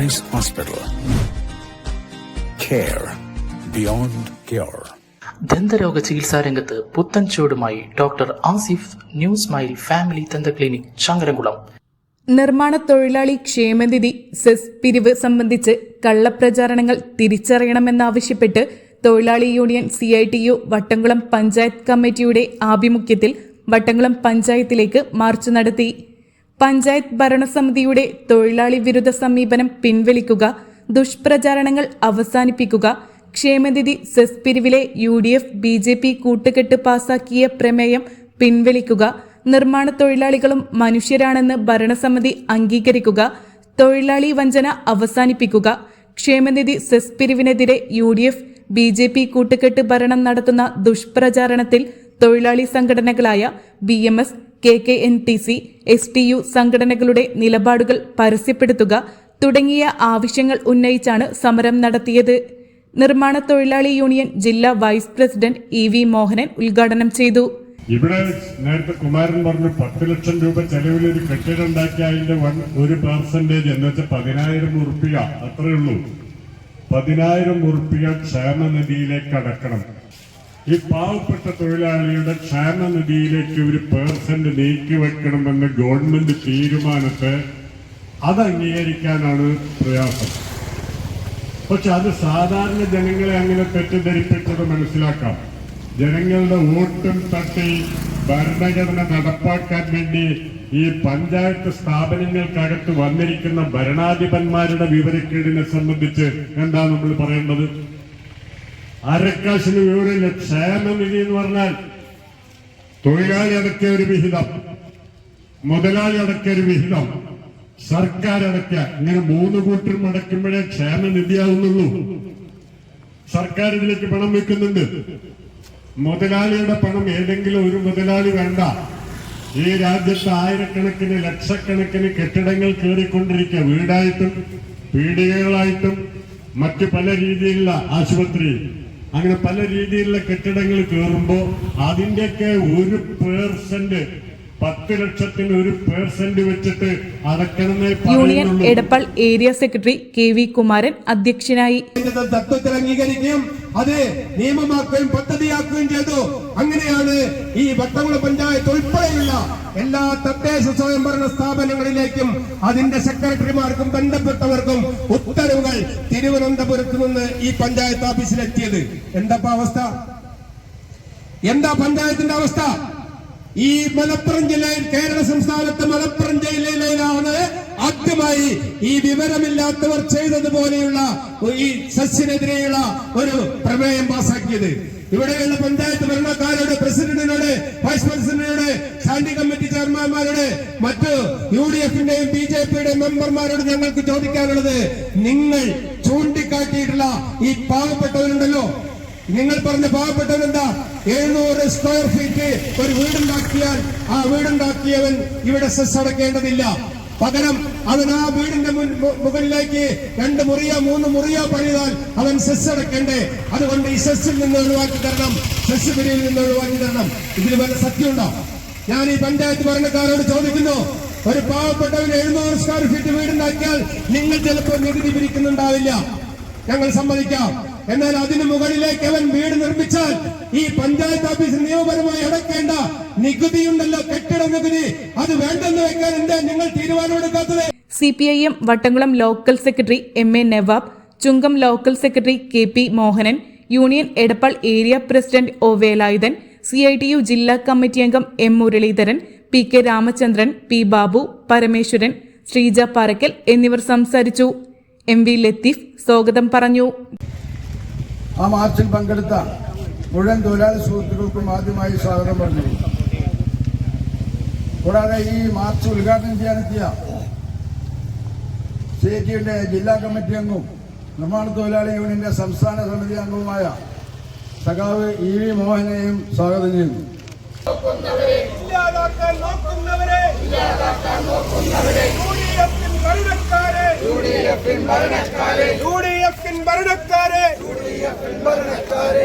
Wise Hospital. Care beyond cure. ദന്തരോഗ ചികിത്സാ രംഗത്ത് പുത്തൻ ചുവടുമായി doctor Asif new smile family ദന്ത ക്ലിനിക് ചങ്ങരംകുളം നിർമ്മാണ തൊഴിലാളി ക്ഷേമനിധി സെസ് പിരിവ് സംബന്ധിച്ച് കള്ളപ്രചാരണങ്ങൾ തിരിച്ചറിയണമെന്നാവശ്യപ്പെട്ട് തൊഴിലാളി union C I T U Vattamkulam panchayat കമ്മിറ്റിയുടെ ആഭിമുഖ്യത്തിൽ വട്ടംകുളം പഞ്ചായത്തിലേക്ക് മാർച്ച് നടത്തി പഞ്ചായത്ത് ഭരണസമിതിയുടെ തൊഴിലാളി വിരുദ്ധ സമീപനം പിൻവലിക്കുക ദുഷ്പ്രചാരണങ്ങൾ അവസാനിപ്പിക്കുക ക്ഷേമനിധി cess പിരിവിലെ U D F B J P കൂട്ടുകെട്ട് പാസാക്കിയ പ്രമേയം പിൻവലിക്കുക നിർമ്മാണ തൊഴിലാളികളും മനുഷ്യരാണെന്ന് ഭരണസമിതി അംഗീകരിക്കുക തൊഴിലാളി വഞ്ചന അവസാനിപ്പിക്കുക ക്ഷേമനിധി cess പിരിവിനെതിരെ U D F B J P കൂട്ടുകെട്ട് ഭരണം നടത്തുന്ന ദുഷ്പ്രചാരണത്തിൽ തൊഴിലാളി സംഘടനകളായ B M S K K N T C S T U സംഘടനകളുടെ നിലപാടുകൾ പരസ്യപ്പെടുത്തുക തുടങ്ങിയ ആവശ്യങ്ങൾ ഉന്നയിച്ചാണ് സമരം നടത്തിയത്. നിർമ്മാണ തൊഴിലാളി യൂണിയൻ ജില്ലാ vice president E V Mohanan ഉദ്ഘാടനം ചെയ്തു. ഇവിടെ നേരത്തെ കുമാരൻ പറഞ്ഞു പത്ത് ലക്ഷം രൂപ ചെലവിൽ ഒരു കെട്ടിടം ഉണ്ടാക്കിയ അതിന്റെ വൺ ഒരു പെർസെന്റേജ് എന്ന് വെച്ചാൽ പതിനായിരം ഉറുപ്പിക. അത്രയുള്ളൂ പതിനായിരം ഉറുപ്പിക ക്ഷേമനിധിയിലേക്ക് അടക്കണം. ഈ പാവപ്പെട്ട തൊഴിലാളിയുടെ ക്ഷേമനിധിയിലേക്ക് ഒരു പേഴ്സന്റ് നീക്കി വെക്കണമെന്ന് ഗവൺമെന്റ് തീരുമാനത്തെ അത് അംഗീകരിക്കാനാണ് പ്രയാസം. പക്ഷെ അത് സാധാരണ ജനങ്ങളെ അങ്ങനെ തെറ്റിദ്ധരിപ്പിച്ചത് മനസ്സിലാക്കാം. ജനങ്ങളുടെ വോട്ടും തട്ടി ഭരണഘടന നടപ്പാക്കാൻ വേണ്ടി ഈ പഞ്ചായത്ത് സ്ഥാപനങ്ങൾക്കകത്ത് വന്നിരിക്കുന്ന ഭരണാധിപന്മാരുടെ വിവരക്കേടിനെ സംബന്ധിച്ച് എന്താ നമ്മൾ പറയേണ്ടത്? അരക്കാശിന് വിവരമില്ല ക്ഷേമനിധി എന്ന് പറഞ്ഞാൽ തൊഴിലാളി അടക്കിയ ഒരു വിഹിതം മുതലാളി അടക്കിയ ഒരു വിഹിതം സർക്കാർ അടക്ക ഇങ്ങനെ മൂന്ന് കൂട്ടരും അടയ്ക്കുമ്പോഴേ ക്ഷേമനിധിയാവുന്നുള്ളൂ സർക്കാർ ഇതിലേക്ക് പണം വെക്കുന്നുണ്ട് മുതലാളിയുടെ പണം ഏതെങ്കിലും ഒരു മുതലാളി വേണ്ട. ഈ രാജ്യത്ത് ആയിരക്കണക്കിന് ലക്ഷക്കണക്കിന് കെട്ടിടങ്ങൾ കയറിക്കൊണ്ടിരിക്കുക. വീടായിട്ടും പീടികകളായിട്ടും മറ്റു പല രീതിയിലുള്ള ആശുപത്രി അങ്ങനെ പല രീതിയിലുള്ള കെട്ടിടങ്ങൾ കയറുമ്പോൾ അതിന്റെയൊക്കെ ഒരു പേഴ്സന്റ് പത്ത് ലക്ഷത്തിന് ഒരു പേഴ്സന്റ് വെച്ചിട്ട് അടക്കണമെന്നേ union Edappal area secretary K V Kumaran അധ്യക്ഷനായി. തത്വത്തിൽ അംഗീകരിക്കുകയും അത് നിയമമാക്കുകയും പദ്ധതിയാക്കുകയും ചെയ്തു. അങ്ങനെയാണ് ഈ വട്ടമുള പഞ്ചായത്ത് ഉൾപ്പെടെയുള്ള എല്ലാ തദ്ദേശ സ്വയംഭരണ സ്ഥാപനങ്ങളിലേക്കും അതിന്റെ സെക്രട്ടറിമാർക്കും ബന്ധപ്പെട്ടവർക്കും ഉത്തരവുകൾ തിരുവനന്തപുരത്ത് നിന്ന് ഈ പഞ്ചായത്ത് ഓഫീസിലെത്തിയത്. എന്താ അവസ്ഥ? എന്താ പഞ്ചായത്തിന്റെ അവസ്ഥ? ഈ മലപ്പുറം ജില്ലയിൽ കേരള സംസ്ഥാനത്ത് മലപ്പുറം ജില്ലയിലാണ് ആദ്യമായി ഈ വിവരമില്ലാത്തവർ ചെയ്തതുപോലെയുള്ള ഈ സസ്യനെതിരെയുള്ള ഒരു പ്രമേയം പാസാക്കിയത്. ഇവിടെയുള്ള പഞ്ചായത്ത് ഭരണക്കാരോട് പ്രസിഡന്റിനോട് വൈസ് പ്രസിഡന്റിനോട് സ്റ്റാൻഡിംഗ് കമ്മിറ്റി ചെയർമാൻമാരോട് മറ്റ് യു ഡി എഫിന്റെയും ബി ജെ പിയുടെയും മെമ്പർമാരോട് ഞങ്ങൾക്ക് ചോദിക്കാനുള്ളത് നിങ്ങൾ ചൂണ്ടിക്കാട്ടിയിട്ടുള്ള ഈ പാവപ്പെട്ടവരുണ്ടല്ലോ. നിങ്ങൾ പറഞ്ഞ പാവപ്പെട്ടവൻ എന്താ എഴുന്നൂറ് സ്ക്വയർ ഫീറ്റ് ഒരു വീടുണ്ടാക്കിയാൽ ആ വീടുണ്ടാക്കിയവൻ ഇവിടെ സെസ് അടക്കേണ്ടതില്ല പകരം അവൻ ആ വീടിന്റെ മുകളിലേക്ക് രണ്ട് മുറിയോ മൂന്ന് മുറിയോ പണിതാൽ അവൻ സെസ് അടക്കണ്ടേ? അതുകൊണ്ട് ഈ സെസ്സിൽ നിന്ന് ഒഴിവാക്കി തരണം. സെസ് പിരിയിൽ നിന്ന് ഒഴിവാക്കി തരണം. ഇതിന് വല്ല സത്യമുണ്ടോ? ഞാൻ ഈ പഞ്ചായത്ത് ഭരണക്കാരോട് ചോദിക്കുന്നു. ഒരു പാവപ്പെട്ടവന് എഴുന്നൂറ് സ്ക്വയർ ഫീറ്റ് വീടുണ്ടാക്കിയാൽ നിങ്ങൾ ചിലപ്പോൾ നികുതി പിരിക്കുന്നുണ്ടാവില്ല. ഞങ്ങൾ സമ്മതിക്കാം. എന്നാൽ അതിനു മുകളിലേക്ക് അവൻ വീട് നിർമ്മിച്ചാൽ ഈ പഞ്ചായത്ത് ഓഫീസ് നിയമപരമായി അടയ്ക്കേണ്ട നികുതിയുണ്ടല്ലോ കെട്ടിട നികുതി. അത് വേണ്ടെന്ന് വെക്കാൻ എന്താ നിങ്ങൾ തീരുമാനമെടുക്കാത്തത്? C P I M Vattamkulam local secretary M A Nawab Chungam local secretary K P Mohanan union Edappal area president O Velayudhan C I T U ജില്ലാ കമ്മിറ്റി അംഗം M Muraleedharan P K Ramachandran P Babu Parameswaran Sreeja Parakkal എന്നിവർ സംസാരിച്ചു. M V Latheef സ്വാഗതം പറഞ്ഞു. ആ മാർച്ചിൽ പങ്കെടുത്ത മുഴുവൻ തൊഴിലാളി സുഹൃത്തുക്കൾക്കും ആദ്യമായി സ്വാഗതം പറഞ്ഞു. കൂടാതെ ഈ മാർച്ച് ഉദ്ഘാടനം ചെയ്യാനെത്തിയ സി ടിയുടെ ജില്ലാ കമ്മിറ്റി അംഗവും നിർമ്മാണ തൊഴിലാളി യൂണിയന്റെ സംസ്ഥാന സമിതി അംഗവുമായ സഖാവ് ഇ വി മോഹനെയും സ്വാഗതം ചെയ്യുന്നു. ഭരണക്കാരെ ഭരണക്കാരെ